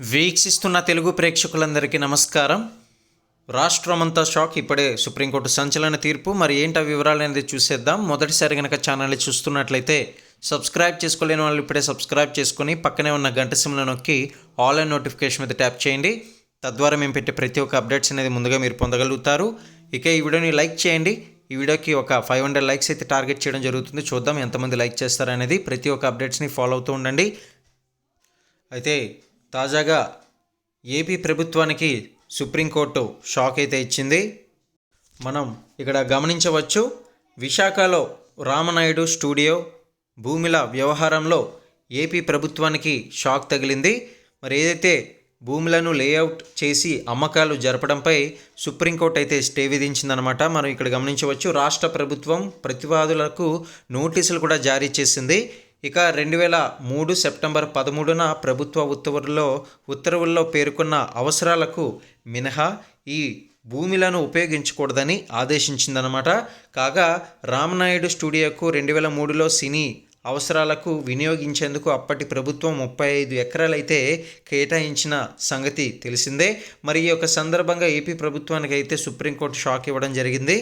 వీక్షిస్తున్న తెలుగు ప్రేక్షకులందరికీ నమస్కారం. రాష్ట్రమంతా షాక్ ఇప్పుడే సుప్రీంకోర్టు సంచలన తీర్పు. మరి ఏంటి ఆ వివరాలు అనేది చూసేద్దాం. మొదటిసారి కనుక ఛానల్ని చూస్తున్నట్లయితే సబ్స్క్రైబ్ చేసుకోలేని వాళ్ళు ఇప్పుడే సబ్స్క్రైబ్ చేసుకొని పక్కనే ఉన్న గంట సిమ్లో నొక్కి ఆన్లైన్ నోటిఫికేషన్ మీద ట్యాప్ చేయండి. తద్వారా మేము పెట్టే ప్రతి ఒక్క అప్డేట్స్ అనేది ముందుగా మీరు పొందగలుగుతారు. ఇక ఈ వీడియోని లైక్ చేయండి. ఈ వీడియోకి ఒక ఫైవ్ హండ్రెడ్ లైక్స్ అయితే టార్గెట్ చేయడం జరుగుతుంది. చూద్దాం ఎంతమంది లైక్ చేస్తారనేది ప్రతి ఒక్క అప్డేట్స్ని ఫాలో అవుతూ ఉండండి. అయితే తాజాగా ఏపీ ప్రభుత్వానికి సుప్రీంకోర్టు షాక్ అయితే ఇచ్చింది. మనం ఇక్కడ గమనించవచ్చు విశాఖలో రామనాయుడు స్టూడియో భూమిల వ్యవహారంలో ఏపీ ప్రభుత్వానికి షాక్ తగిలింది. మరి ఏదైతే భూములను లేఅవుట్ చేసి అమ్మకాలు జరపడంపై సుప్రీంకోర్టు అయితే స్టే విధించిందనమాట మనం ఇక్కడ గమనించవచ్చు రాష్ట్ర ప్రభుత్వం ప్రతివాదులకు నోటీసులు కూడా జారీ చేసింది. ఇక రెండు వేల మూడు సెప్టెంబర్ పదమూడున ప్రభుత్వ ఉత్తర్వుల్లో ఉత్తర్వుల్లో పేర్కొన్న అవసరాలకు మినహా ఈ భూమిలను ఉపయోగించకూడదని ఆదేశించిందనమాట కాగా రామనాయుడు స్టూడియోకు రెండు వేల మూడులో సినీ అవసరాలకు వినియోగించేందుకు అప్పటి ప్రభుత్వం ముప్పై ఐదు ఎకరాలైతే కేటాయించిన సంగతి తెలిసిందే. మరి ఈ యొక్క సందర్భంగా ఏపీ ప్రభుత్వానికి అయితే సుప్రీంకోర్టు షాక్ ఇవ్వడం జరిగింది.